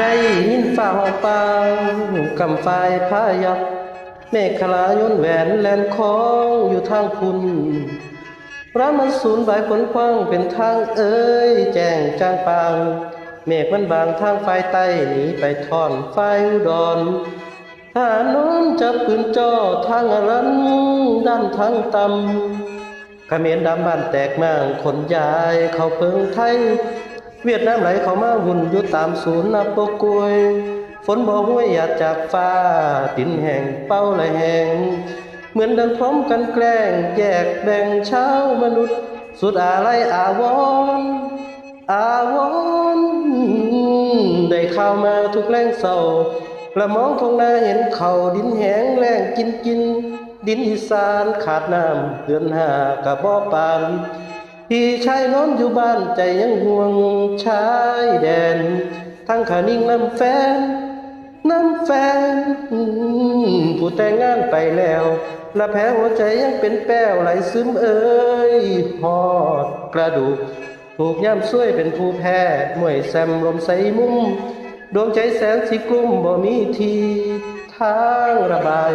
ได้ยินฝ่าหองปางกำไฟพายับเมฆลายนแหวนแลนคองอยู่ทางคุณพร้ามันสูญใบผลคว้างเป็นทางเอ้ยแจ้งจางปางเมฆมันบางทางไฟใต้หนีไปทอนไฟอุดรถ้าน้องจะปืนจ่อทางอรันด้านทางต่ำเขมรดำบ้านแตกมางคนยาย เขาเพิงไทย เวียดนามไหลเข้ามาวุ่นอยู่ตามศูนย์นับปกวย ฝนบ่ห้วยหยาดจากฟ้าดินแห่งเป้าไหลแห่ง เหมือนดังพร้อมกันแกล้งแยกแบ่งเช้ามนุษย์ สุดอะไรอาวรณ์อาวรณ์ได้เข้ามาทุกแรงเศร้าละมองทงนาเห็นเขาดินแห้งแล้งกินกิน ดินอีสานขาดน้ำเดือนหากระบ่ปาน พี่ชายนอนอยู่บ้านใจยังห่วงชายแดน ทั้งขานิ่งน้ำแฟน น้ำแฟน ผู้แต่งงานไปแล้วและแผลหัวใจยังเป็นแป้วไหลซึมเอ้ยหอดกระดูก ถูกย่ำช่วยเป็นผู้แพ้มวยแซมลมใสมุม ดวงใจแสนสิกลุ่มบ่มีทีทางระบาย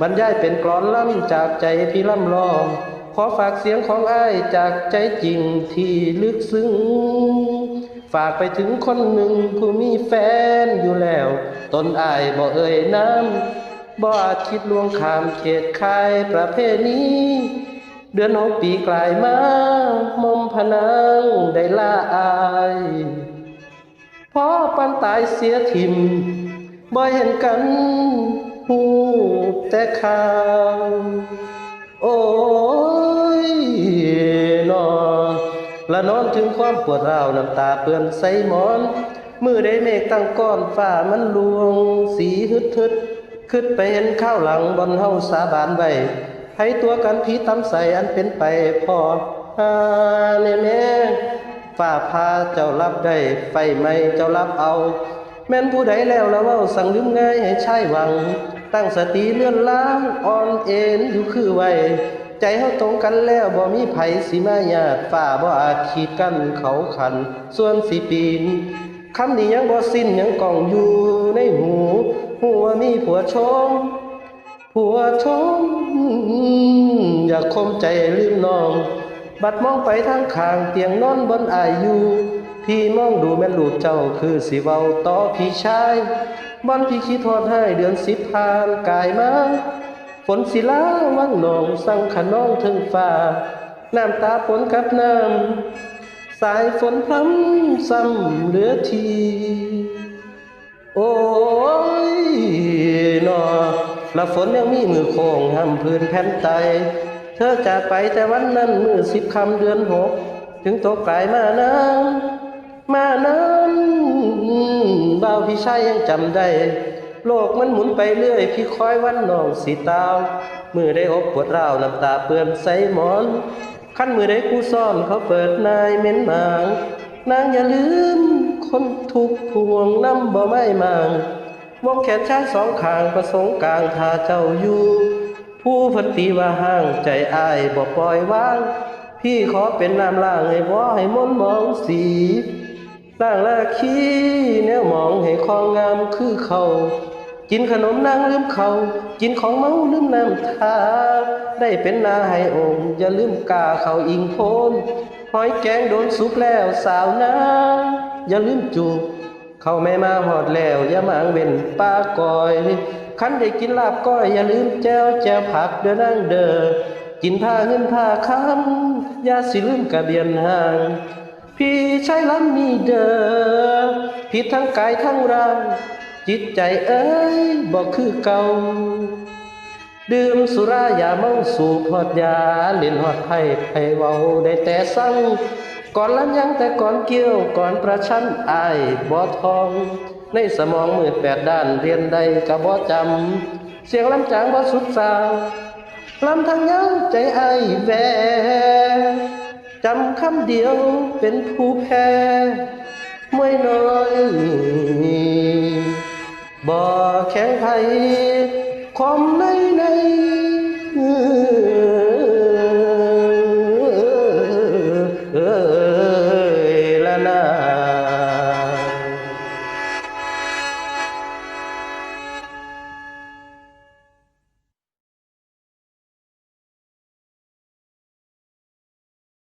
บรรยายเป็นกลอนล่ำจากใจพี่ล่ำลอง ขอฝากเสียงของอ้ายจากใจจริงที่ลึกซึ้ง ฝากไปถึงคนหนึ่งผู้มีแฟนอยู่แล้ว ตนอ้ายบ่เอ่ยน้ำบ่อาจคิดล่วงขามเขตคายประเพณีเดือนหกปีกลายมามอมพนังได้ลาอายพอปันตายเสียทิมบ่เห็นกันหูแต่ข่าว ละนอนถึงความปวดร้าวน้ำตาเปื้อนใสหมอน มือได้เมฆตั้งก้อนฟ้ามันลวง สีฮึดฮึดขึ้นไปเห็นข้าวหลังบนเฮาสาบานไว้ให้ตัวกันผีตำใสอันเป็นไปพอฮาเนแม่ฝ่าพาเจ้ารับได้ไฟไหมเจ้ารับเอา แม่นผู้ใดแล้วละเว่าสั่งลืมง่ายให้ใช่หวัง ตั้งสติเลื่อนล้างอ่อนเอ็นอยู่คือไว้ ใจเฮาตรงกันแล้วบ่มีไผสิมาญาติฝ่าบ่อาจขีดกันเขาขัน ส่วนสิปีนคำนี้ยังบ่สิ้นยังกองอยู่ในหูหัวมีผัวชมผัวชมอยากคมใจลืมน้อง บัดมองไปทางข้างเตียงนอนบนอายุพี่มองดูแม่ลูกเจ้าคือสิเว้าต่อพี่ชายบอนพี่คิดทอดให้เดือนสิบผ่านกายมา ฝนศิลาวังหนองสังขน้องถึงฟ้า น้ำตาฝนกับน้ำ สายฝนพรำซ้ำเหลือที โอ้ยนอละฝนยังมีมือโค้งห้ำพื้นแผ่นไต เธอจากไปแต่วันนั้นมือสิบคำเดือนหก ถึงตกกลายมานั้นมานั้นบ่าวพี่ชายยังจำได้ โลกมันหมุนไปเรื่อย พี่คอยวันน้องสีตาวมือได้อกปวดร้าวน้ำตาเปื้อนใสหมอนขั้นมือได้คู่ซ่อนเขาเปิดนายเม้นหมาง นางอย่าลืม คนทุกพวงน้ำบ่ไม่มางวงแขนชาสองข้างประสงค์กลางทาเจ้าอยู่ผู้พันตีว่าห้างใจอายบ่ปล่อยวาง พี่ขอเป็นน้ำล่างให้บ่ให้มนมองสีล่างละขี้แนวมองให้คองงามคือเขา กินขนมนางลืมเขา กินของเมาลืมน้ำทา ได้เป็นนาให้องค์อย่าลืมกาเขาอิงโพนหอยแกงโดนสุกแล้วสาวนาอย่าลืมจูบเขาแม่มาหอดแล้วอย่ามางเว้นป้าก่อยคันได้กินลาบก้อยอย่าลืมแจวแจวผักเด้อนั่งเด้อกินผ้าเงินผ้าคำอย่าสิลืมกระเบียนห่าง พี่ใช้ลำนี้เด้อผิดทั้งกายทั้งร่าง จิตใจเอ้ยบอกคือเก่าดื่มสุรายาเมาสูบหอดยาเล่นหอดไพ่ไพ่เว้าได้แต่สั่งก่อนลันยังแต่ก่อนเกี่ยวก่อนประชันอายบ่ทอง ในสมองมืดแปดด้านเรียนใดกะบ่จำ เสียงลำจางบ่สุดสาวลำทางเงาใจอายแวจำคำเดียวเป็นผู้แพ้มวยน้อย บ่แข็งไผความในใน